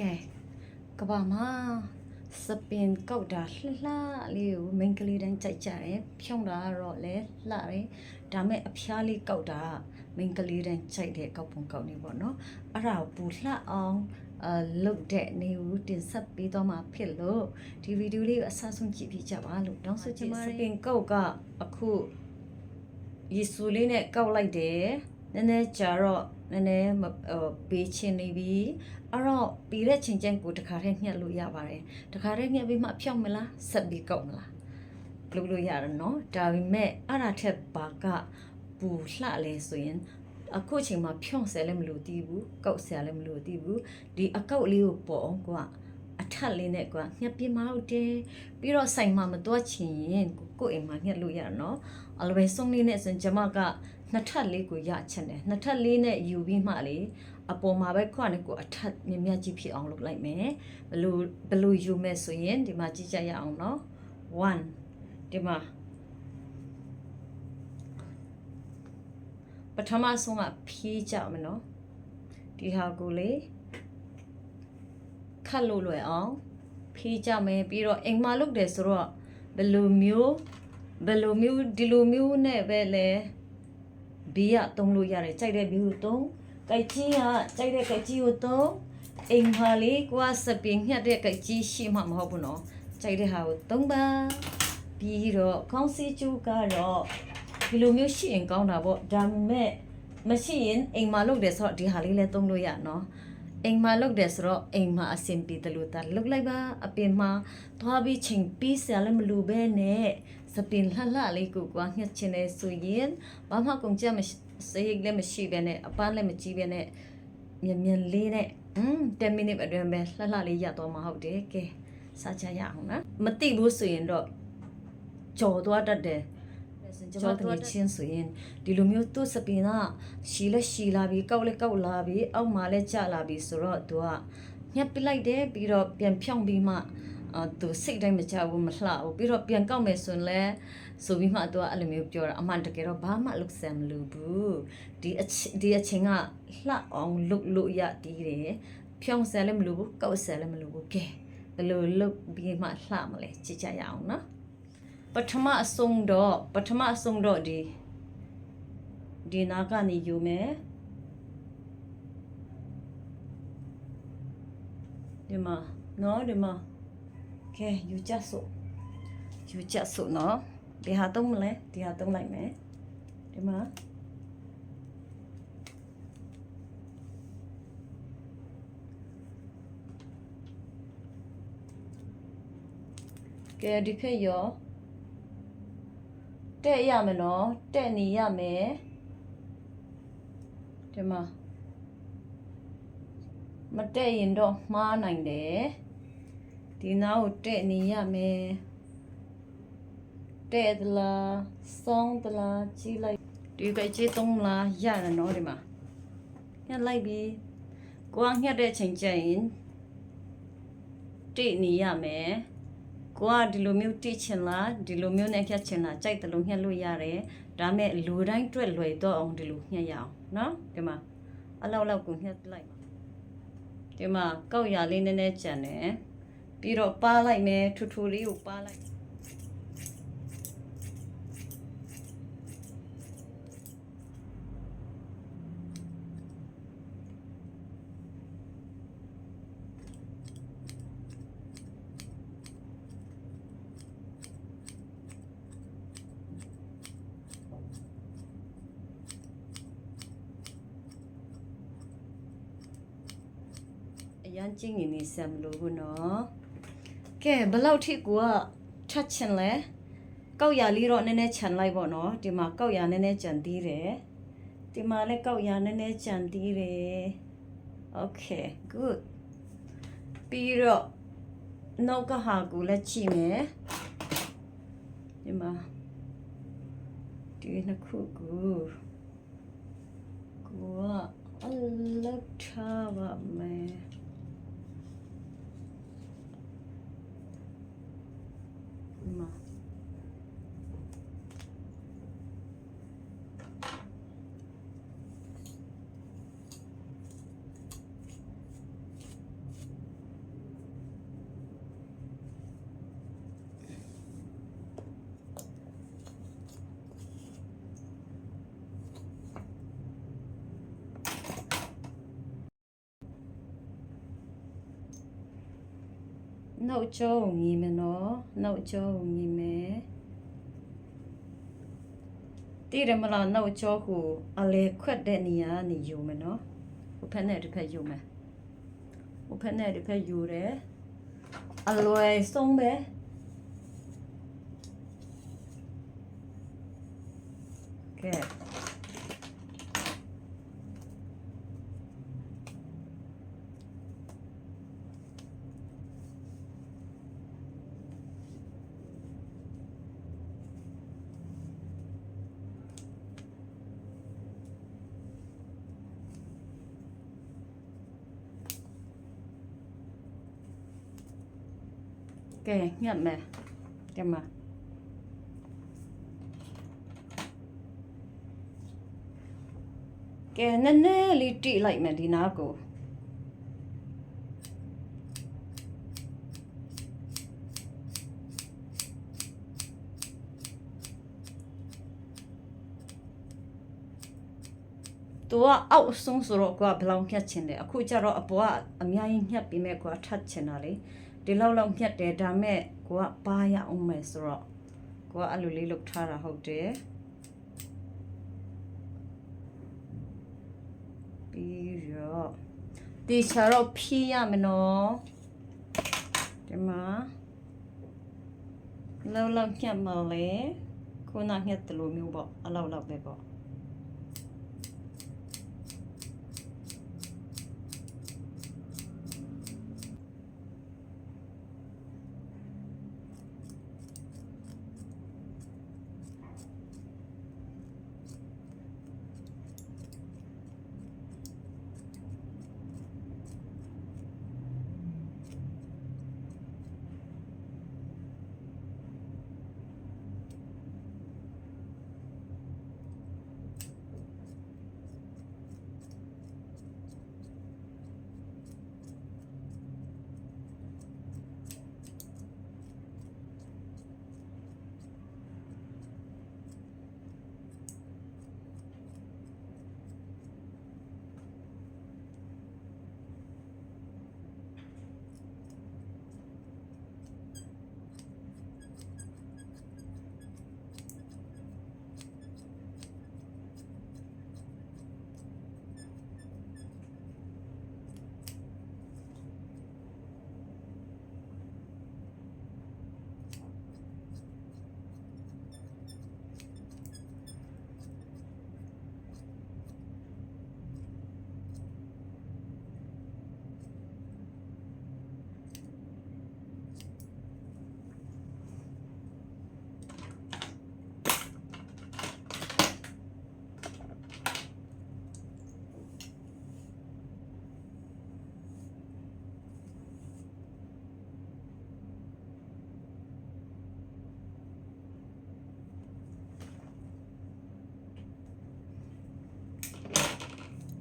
ကဲကဘာမှာစပင်ကောက်တာလှလှလေးကိုမိန်းကလေးတိုင်းကြိုက်ကြတယ်ဖြုံးတာကတော့လေလှတယ်ဒါမဲ့အဖျားလေးကောက်တာမိန်းကလေးတိုင်းကြိုက်တဲ့ကောက်ပုံကောက်နေပေါ့နော်အဲ့ဒါကိုပူလှအောင်အလုတ်တဲ့နေကိုတင်ဆက်ပေးတော့မှာဖြစ်လို့ဒီဗီဒီယိုလေးကိုအဆအဆုံးကြည့်ပြီးကြပါလို့တောင်းဆိုချင်ပါတယ်စပင်ကောက်ကအခုယေဆူလေးနဲ့ကောက်လိုက်တယ်နည်းနည်းကြာတော့နည်းနည်းမဟိုပေးချင်နေပြီ အဲ့တော့ပြီးတဲ့ချိန်ကျန်ကိုတခါတည်းညှက်လို့ရပါတယ်တခါတည်းညှက်ပြီးမှဖြောက်မလားဆက်ပြီးကောက်မလားလုပ်လို့ရတယ်နော်ဒါပေမဲ့အဲ့ဒါထက်ဘာကပူလှလဲဆိုရင်အခုချိန်မှာဖြောင်းဆဲလည်းမလို့တည်ဘူးကောက်ဆဲလည်းမလို့တည်ဘူးဒီအကောက်လေးကိုပေါ့အောင်ကွာအထက်လေးနဲ့ကွာညှက်ပြမဟုတ်တယ်ပြီးတော့ဆိုင်မှာမတော့ချင်ရင်ကိုကိုယ့်အိမ်မှာညှက်လို့ရနော်အလိုပဲစုံလေးနဲ့ဆိုရင်ကျမကနှစ်ထပ်လေးကိုရချင်တယ်နှစ်ထပ်လေးနဲ့ယူပြီးမှလေ အပေါ်မှာပဲခွနဲ့ကိုအထက်မြင်မြတ်ကြီးဖြစ်အောင်လုပ်လိုက်မယ်ဘလို့ဘလို့ယူမယ်ဆိုရင်ဒီမှာကြည့်ကြရအောင်နော်1ဒီမှာပထမဆုံးကဖြီးကြမယ်နော်ဒီဟာကိုလေခတ်လို့လွယ်အောင်ဖြီးကြမယ်ပြီးတော့အိမ်မှာလုပ်တယ်ဆိုတော့ဘယ်လိုမျိုးဘယ်လိုမျိုးဒီလိုမျိုးနဲ့ပဲလဲဘီးရတုံးလို့ရတယ်ကြိုက်တဲ့ဘီးကိုတုံး ကြိုက်ကြီးကကြိုက်တဲ့ကြိုက်ကြီးကိုတုံးအိမ်မှာလေးကွာစပင်းညှက်တဲ့ကြိုက်ကြီးရှိမှမဟုတ်ဘူးနော်ကြိုက်တဲ့ဟာကိုတုံးပါပြီးတော့ခေါင်းစည်းကျူးကတော့ဒီလိုမျိုးရှိရင်ကောင်းတာပေါ့ဒါပေမဲ့မရှိရင်အိမ်မှာလုပ်တယ်ဆိုတော့ဒီဟာလေးလည်းတုံးလို့ရနော်အိမ်မှာလုပ်တယ်ဆိုတော့အိမ်မှာအဆင်ပြေတယ်လို့တာလုပ်လိုက်ပါအပြင်မှာသွားပြီးချိန်ပြီးဆရာလည်းမလိုပဲနဲ့စပင်လှလှလေးကိုကွာညှက်ချင်တယ်ဆိုရင်ဘာမှကုန်ကြမရှိ စိတ်လည်းမရှိပဲနဲ့အပန်းလည်းမကြီးပဲနဲ့မြင်မြင်လေးနဲ့อืม10မိနစ်အတွင်းပဲလှလှလေးရတော့မှာဟုတ်တယ်ကဲစားချရအောင်နော်မသိဘူးဆိုရင်တော့ကြော်သွားတတ်တယ်ကျွန်တော်တကယ်ချင်းဆိုရင်ဒီလိုမျိုးသူ့စပင်ကရှီလက်ရှီလာပြီးကောက်လက်ကောက်လာပြီးအောက်မှာလည်းကျလာပြီးဆိုတော့သူကညှက်ပစ်လိုက်တယ်ပြီးတော့ပြန်ဖြောင်းပြီးမှအာသူစိတ်တိုင်းမကြဘူးမလှဘူးပြီးတော့ပြန်ကောက်မယ်ဆိုရင်လည်း ဆိုပြီးမှသူကအဲ့လိုမျိုးပြောတာအမှန်တကယ်တော့ဘာမှလုပ်စမ်းမလို့ဘူးဒီအချဒီအချင်းကလှအောင်လုပ်လို့ရတည်တယ်ဖြောင်းစမ်းလည်းမလို့ဘူးကောက်စမ်းလည်းမလို့ဘူးကဲဘယ်လိုလုပ်ပြီးမှလှမလဲကြည့်ကြရအောင်နော်ပထမအဆုံးတော့ပထမအဆုံးတော့ဒီဒီနာကနေယူမယ်ဒီမှာနော်ဒီမှာကဲယူချက်စို့ယူချက်စို့နော် ဒီဟာသုံးမလဲဒီဟာသုံးလိုက်မယ်ဒီမှာကဲဒီဖက်ရောတဲ့ရမယ်နော်တဲ့နေရမယ်ဒီမှာမတဲ့ရင်တော့မှားနိုင်တယ်ဒီနားကိုတဲ့နေရမယ် တဲ့သလားစောင်းသလားကြီးလိုက်ဒီကကြီးသုံးလားရတယ်နော်ဒီမှာညှက်လိုက်ပြီကိုကညှက်တဲ့အချိန်ကျရင်တဲ့နေရမယ်ကိုကဒီလိုမျိုးတိချင်လားဒီလိုမျိုးနဲ့ဖြတ်ချင်လားကြိုက်တယ်လို့ညှက်လို့ရတယ်ဒါမဲ့လူတိုင်းတွက်လွယ်တော့အောင်ဒီလိုညှက်ရအောင်နော်ဒီမှာအလောက်လောက်ကိုညှက်လိုက်ပါဒီမှာကောက်ရလေးနည်းနည်းကြံတယ်ပြီးတော့ပါလိုက်မယ်ထူထူလေးကိုပါလိုက် ရန်ကျင်းနေနေဆမ်လို့ဘူးနော်ကဲဘယ်လောက်ထိကိုကထတ်ချင်လဲကောက်ရလေးတော့နည်းနည်းခြံလိုက်ပေါ့နော်ဒီမှာကောက်ရနည်းနည်းကြံသေးတယ်ဒီမှာလည်းကောက်ရနည်းနည်းကြံသေးတယ် okay good ပြီးတော့နောက်ကဟာကိုလည်းကြည့်မယ်ဒီမှာဒီနှစ်ခုကိုကိုကအလက်ထားပါမယ် ဒီမှာ နှုတ်ကြောကိုညီမယ်နော်နှုတ်ကြောကိုညီမယ်တည်ရမလားနှုတ်ကြောကိုအလေခွက်တဲ့နေရာကနေယူမယ်နော်ဟိုဖက်နဲ့တစ်ဖက်ယူမယ်ဟိုဖက်နဲ့တစ်ဖက်ယူတယ်အလွယ်ဆုံးပဲကဲ ကဲညက်မယ်ကဲမှာကဲနည်းနည်းလေးတိလိုက်မယ်ဒီနားကိုသူကအောက်ဆုံးဆိုတော့ကွာဘယ်လောက်ညှက်ချင်တယ်အခုကျတော့အပေါ်ကအများကြီးညှက်ပြီးမဲ့ကွာထတ်ချင်တာလေ ဒီလောက်လောက်ညှက်တယ်ဒါမဲ့ကိုကပါရအောင်မယ်ဆိုတော့ကိုကအဲ့လိုလေးလုပ်ထားတာဟုတ်တယ်ပြီးတော့ဒီချာတော့ဖြီးရမနော်ဒီမှာလောက်လောက်ညှက်မလဲခုနညှက်တယ်လို့မျိုးပေါ့အလောက်လောက်ပဲပေါ့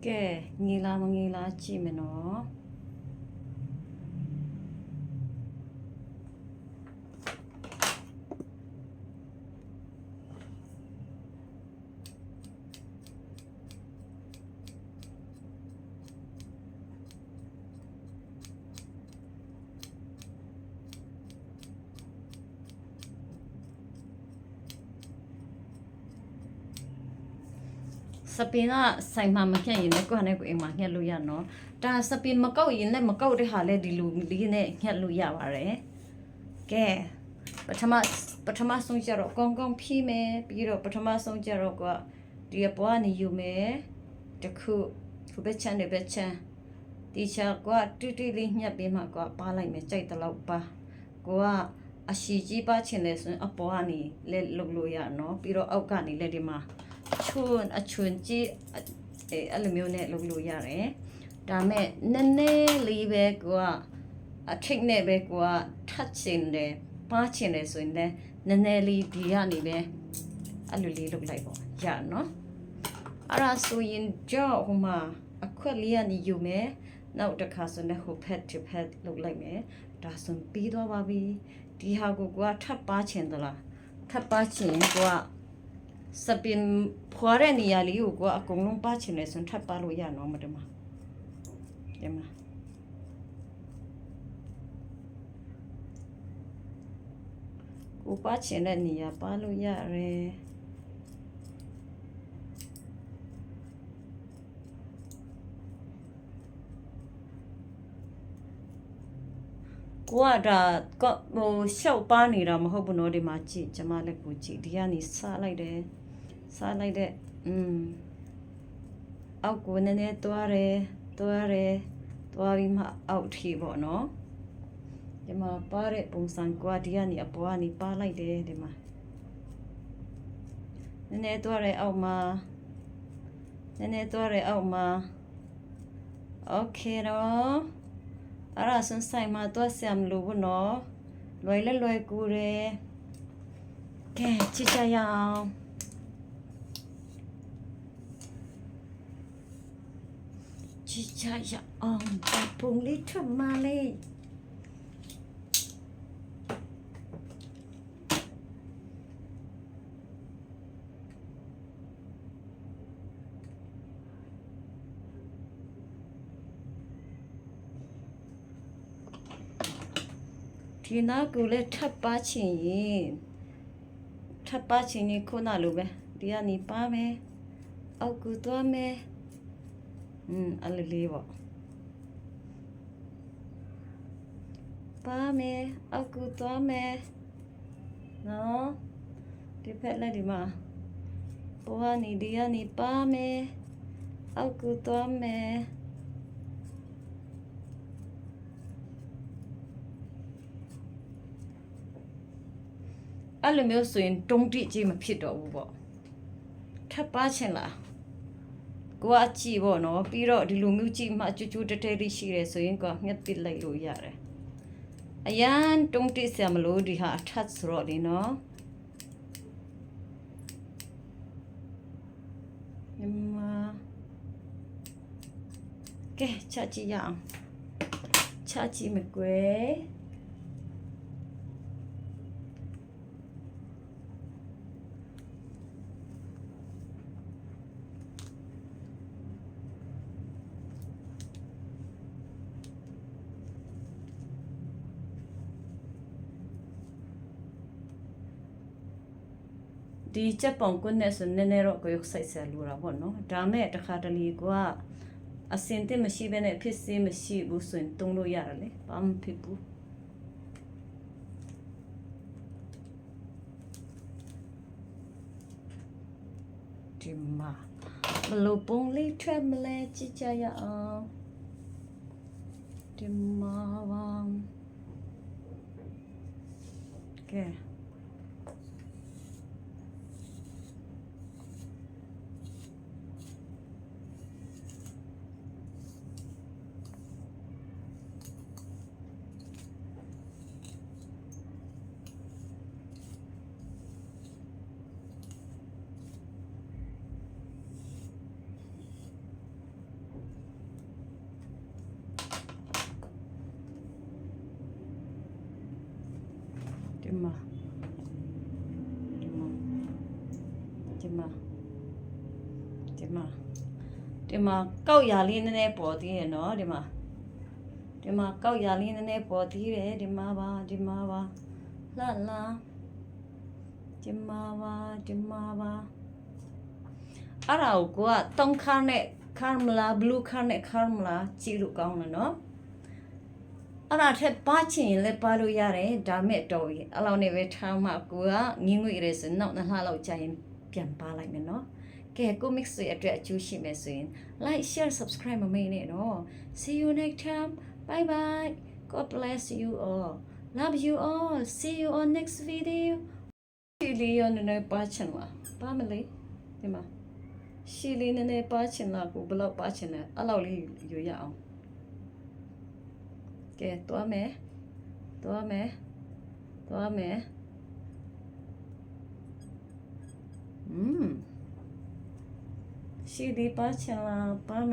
ကဲငီလာမငီလာကြည့်မယ်နော် စပင်ကဆိုင်မှာမဖြတ်ရင်လည်းကိုယ့်ဟာနဲ့ကိုယ်အိမ်မှာညှက်လို့ရနော်ဒါစပင်မကောက်ရင်လည်းမကောက်တဲ့ဟာလည်းဒီလိုလေးနဲ့ညှက်လို့ရပါတယ်ကဲပထမပထမဆုံးကျတော့ကောင်းကောင်းဖြီးမယ်ပြီးတော့ပထမဆုံးကျတော့ကဒီအပွားနေယူမယ်တခုခုဘက်ချမ်းနဲ့ဘက်ချမ်းဒီချာကတူတူလေးညှက်ပြီးမှကပါလိုက်မယ်ကြိုက်တဲ့လောက်ပါကိုကအရှိကြီးပါချင်တယ်ဆိုရင်အပေါ်ကနေလက်လုပ်လို့ရနော်ပြီးတော့အောက်ကနေလက်ဒီမှာ ချွန်းအချွန်းကြီးအဲအဲ့လိုမျိုးနဲ့လုပ်လို့ရတယ်ဒါမဲ့နည်းနည်းလေးပဲကိုကအထိတ်နဲ့ပဲကိုကထတ်ချင်တယ်ပါချင်တယ်ဆိုရင်လည်းနည်းနည်းလေးဒီကနေပဲအဲ့လိုလေးလုပ်လိုက်ပေါ့ရနော်အဲ့ဒါဆိုရင်ကြောက်ဟိုမှာအခွက်လေးကနေယူမယ်နောက်တစ်ခါဆိုရင်ဟိုဖက်တစ်ဖက်လုပ်လိုက်မယ်ဒါဆိုပြီးသွားပါပြီဒီဟာကိုကိုကထပ်ပါချင်သလားထပ်ပါချင်ရင်ကိုက စပင်ဖွာတဲ့နေရာလေးကိုကအကုန်လုံးပါချင်တယ်ဆိုရင်ထပ်ပါလို့ရနော်မတမဒီမှာကိုပါချင်တဲ့နေရာပါလို့ရတယ်ကိုကဒါကဟိုရှောက်ပါနေတာမဟုတ်ဘူးနော်ဒီမှာကြည့်ကျမလည်းကိုကြည့်ဒီကနေစားလိုက်တယ် စားလိုက်တဲ့อืมအောက်ကိုနည်းနည်းတွားတယ်တွားတယ်တွားပြီးမှအောက်ထိပေါ့နော်ဒီမှာပါတဲ့ပုံစံကွာဒီကနေအပေါ်ကနေပါလိုက်တယ်ဒီမှာနည်းနည်းတွားတယ်အောက်မှာနည်းနည်းတွားတယ်အောက်မှာโอเคတော့အဲ့ဒါဆွန်းဆိုင်မှာတွားဆရာမလို့ဘူးနော်လွယ်လဲလွယ်ကူတယ်ကဲချစ်ကြရအောင် ချစ်ကြရအောင်ပုံလေးထွက်မှလေးဒီနာကူလည်းထပ်ပါချင်ရင်ထပ်ပါချင်ရင်ခုနလိုပဲဒီကနေပါမယ်အောက်ကူသွားမယ် อืมအလေးလေးပေါ့ပါမယ်အောက်ကူသွားမယ်နော်ဒီဖက်လည်းဒီမှာပေါ်ကနေဒီကနေပါမယ်အောက်ကူသွားမယ်အဲ့လိုမျိုးဆိုရင်တုံးတိကြီးမဖြစ်တော့ဘူးပေါ့ထပ်ပါချင်လား ကိုကကြည့်ပေါ့နော်ပြီးတော့ဒီလိုမျိုးကြည့်မှကြွကြွတဲတဲလေးရှိတယ်ဆိုရင်ကိုကငှက်ပစ်လိုက်လို့ရတယ်အရန်တုံးတိဆရာမလို့ဒီဟာအထတ်ဆိုတော့လေနော်ညီမကဲချကြည့်ရအောင်ချကြည့်မကွယ် ဒီချက်ပုံကွနဲ့ဆိုနည်းနည်းတော့ကိုရုပ်ဆိုင်ဆရာလိုတာပေါ့နော်ဒါမဲ့တခါတလေကအစင်တင်မရှိဘဲနဲ့ဖြစ်စေးမရှိဘူးဆိုရင်တုံးလို့ရတယ်လေဘာမှဖြစ်ဘူးဒီမှာဘလို့ပုံလေးထွက်မလဲကြည့်ကြရအောင်ဒီမှာပါကဲ ဒီမှာဒီမှာဒီမှာဒီမှာဒီမှာကောက်ရာလေးနည်းနည်းပေါ်သေးရနော်ဒီမှာဒီမှာကောက်ရာလေးနည်းနည်းပေါ်သေးတယ်ဒီမှာပါဒီမှာပါလှလှဒီမှာပါဒီမှာပါအဲ့ဒါကိုကတုံးခါနဲ့ခါမလားဘလူးခါနဲ့ခါမလားကြည့်လို့ကောင်းတယ်နော် အဲ့ဒါထက်ပါချင်ရင်လည်းပါလို့ရတယ်ဒါမဲ့တော်ပြီအဲ့လောက်နဲ့ပဲထားမှကိုကငင်းငွေရဲစနောက်နှစ်လလောက်ကြာရင်ပြန်ပါလိုက်မယ်နော်ကဲကို mix ရဲ့အတွက်အကျိုးရှိမယ်ဆိုရင် like share subscribe မမေ့နဲ့နော် see you next time bye bye god bless you all love you all see you on next video ရှီလီရနနေပါချင်လားပါမလေးဒီမှာရှီလီနနေပါချင်လားကိုဘယ်လောက်ပါချင်လဲအဲ့လောက်လေးယူရအောင် Ok, tu ame. Tu ame. Tu ame. Hmm. Si di pa chala pa.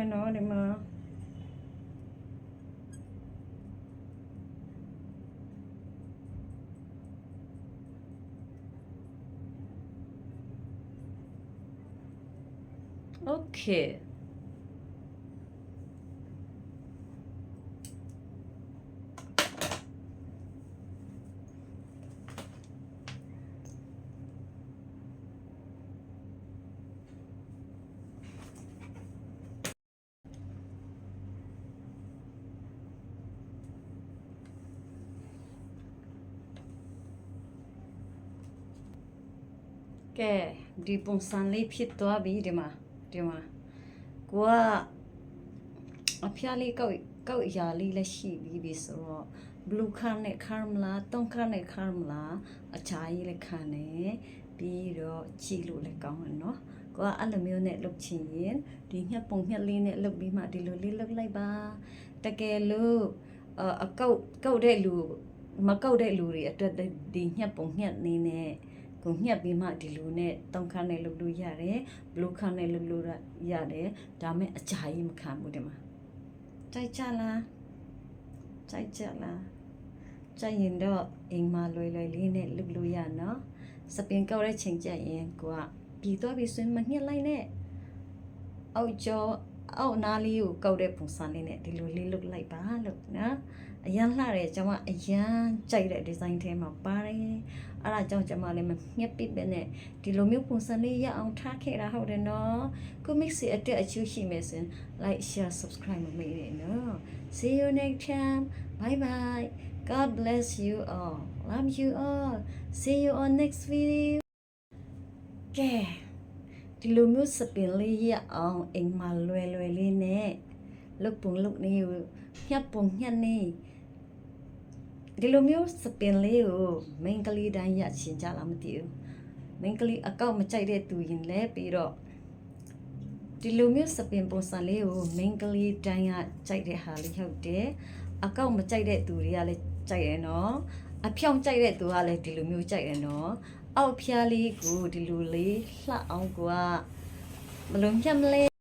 Okay. ကဲဒီပုံစံလေးဖြစ်သွားပြီဒီမှာဒီမှာကိုကအဖျားလေးကောက်ကောက်အရာလေးလည်းရှိပြီးပြီဆိုတော့ blue ခန်းနဲ့ခါမလားတုံးခန်းနဲ့ခါမလားအချာကြီးလည်းခံနေပြီးတော့ကြည့်လို့လည်းကောင်းတယ်နော်ကိုကအဲ့လိုမျိုးနဲ့လုပ်ချင်ရင်ဒီညက်ပုံညက်လေးနဲ့လုပ်ပြီးမှဒီလိုလေးလုပ်လိုက်ပါတကယ်လို့အအကောက်ကောက်တဲ့လူမကောက်တဲ့လူတွေအတွက်ဒီညက်ပုံညက်နေနဲ့ ကိုညှက်ပြီးမှဒီလိုနဲ့တောင်းခန်းနဲ့လုပ်လို့ရတယ်ဘလူးခန်းနဲ့လုပ်လို့ရတယ်ဒါမဲ့အကြာကြီးမခံဘူးဒီမှာကြိုက်ကြလားကြိုက်ကြလားကြိုက်ရင်တော့အိမ်မှာလွယ်လွယ်လေးနဲ့လုပ်လို့ရနော်စပင်ကောက်တဲ့ချိန်ကျရင်ကိုကပြီးတော့ပြီးဆွင်းမညှက်လိုက်နဲ့အောက်ကျော် အောက်နားလေးကိုကောက်တဲ့ပုံစံလေးနဲ့ဒီလိုလေးလုပ်လိုက်ပါလို့နော်အရန်လှတယ်ကျွန်မအရန်ကြိုက်တဲ့ဒီဇိုင်းထဲမှာပါတယ်အဲ့ဒါကြောင့်ကျွန်မလည်းမညက်ပစ်ပဲနဲ့ဒီလိုမျိုးပုံစံလေးရအောင်ထားခဲ့တာဟုတ်တယ်နော်ကို mix အတက်အချူရှိမယ်ဆိုရင် like share subscribe မမေ့နဲ့နော် see you next time bye bye god bless you all love you all see you on next video ကဲ ဒီလိုမျိုးစပင်လေးရအောင်အိမ်မှာလွယ်လွယ်လေးနဲ့လုတ်ပုံလုတ်နေကိုညက်ပုံညက်နေဒီလိုမျိုးစပင်လေးကိုမိန်းကလေးတိုင်းရချင်ကြလားမသိဘူးမိန်းကလေးအကောက်မကြိုက်တဲ့သူရင်လည်းပြီးတော့ဒီလိုမျိုးစပင်ပုံစံလေးကိုမိန်းကလေးတိုင်းရကြိုက်တဲ့ဟာလေးဟုတ်တယ်အကောက်မကြိုက်တဲ့သူတွေကလည်းကြိုက်ရနော်အဖြောင်ကြိုက်တဲ့သူကလည်းဒီလိုမျိုးကြိုက်ရနော် အောက်ဖျားလေးကိုဒီလိုလေးလှအောင်ကွာမလုံးဖြတ်မလဲ